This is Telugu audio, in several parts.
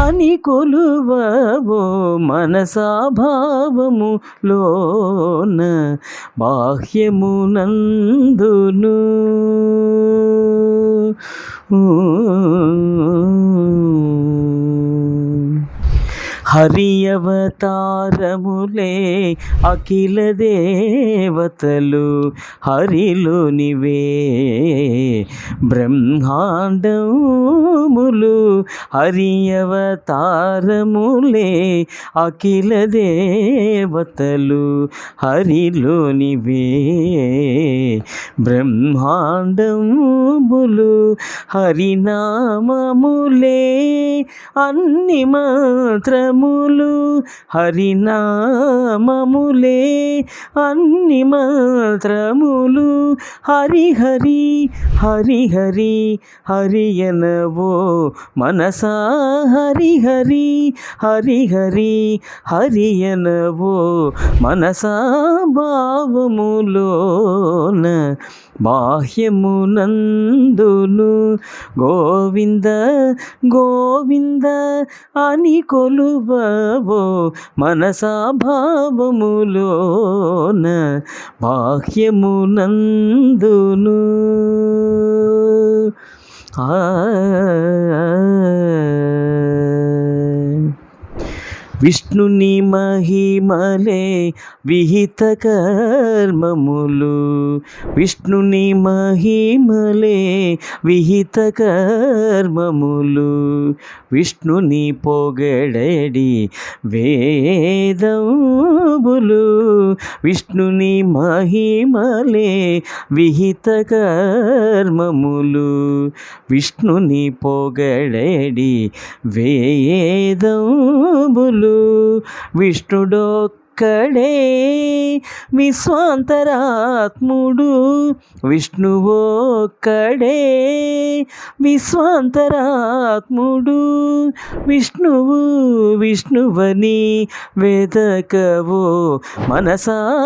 అని కొలువవో మనసా భావములోన బాహ్యమునందును. హరి అవతారములే అఖిల దేవతలు హరిలోనివే. బ్రహ్మాండములు హరి అవతారములే అఖిల దేవతలు హరిలోనివే. బ్రహ్మాండములు హరినామములే అన్ని మాత్రములు హరినామములే. అన్ని మాత్రములు హరిహరి హరిహరి హరి హరియనవో మనసా హరిహరి హరిహరి హరి హరియనవో మనసా భావములోన బాహ్యమునందును. గోవింద గోవింద అని కొలువ భావో మనసా భావములోన బాహ్యమునందును. ఆ విష్ణుని మహిమలే విహిత కర్మములు. విష్ణుని మహిమలే విహిత కర్మములు. విష్ణుని పొగడడి వేదములు. విష్ణుని మహిమలే విహిత కర్మములు. విష్ణుని పొగడడి వేదములు. విష్ణుడో. అక్కడే విశ్వాంతరాత్ముడు. విష్ణువోక్కడే విశ్వాంతరాత్ముడు. విష్ణువు విష్ణువని వెదకవో మనసా?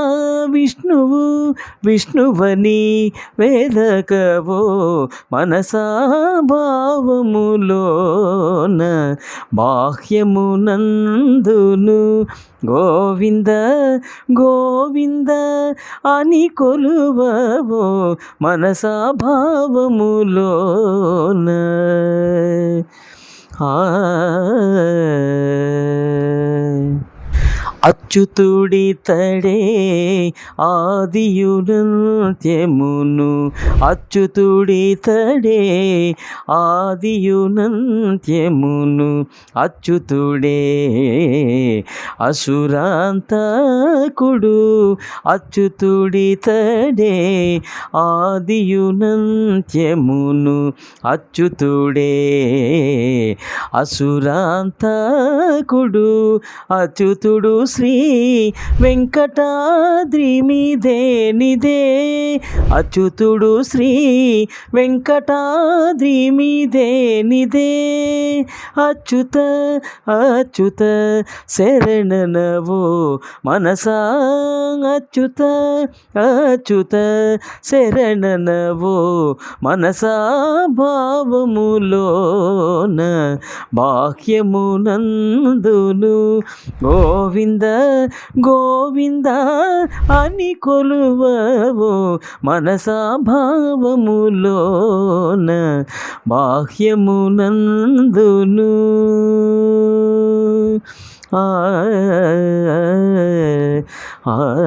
విష్ణువు విష్ణువని వేదకవో మనసా? భావములోన బాహ్యమునందును గోవింద గోవింద అని కొలువవో మనసాభావములోన ఆ అచ్యుతుడి తడే ఆదియునంత్యమును అచ్యుతుడి తడే ఆదియునంత్యమును అచ్యుతుడే అసురాంతకుడు అచ్యుతుడి తడే ఆదియునంత్యమును అచ్యుతుడే అసురాంతకుడు. అచ్యుతుడు శ్రీ వెంకటాద్రి మీదే నిదే. అచ్యుతుడు శ్రీ వెంకటాద్రి మీదే నిదే. అచ్యుత అచ్యుత శరణనవో మనసా. అచ్యుత అచ్యుత శరణనవో మనసా. భావములోన బాహ్యమునందును గోవింద గోవింద అని కొలువవో మనసా భావములోన బాహ్యమునందును. ఆ ఆ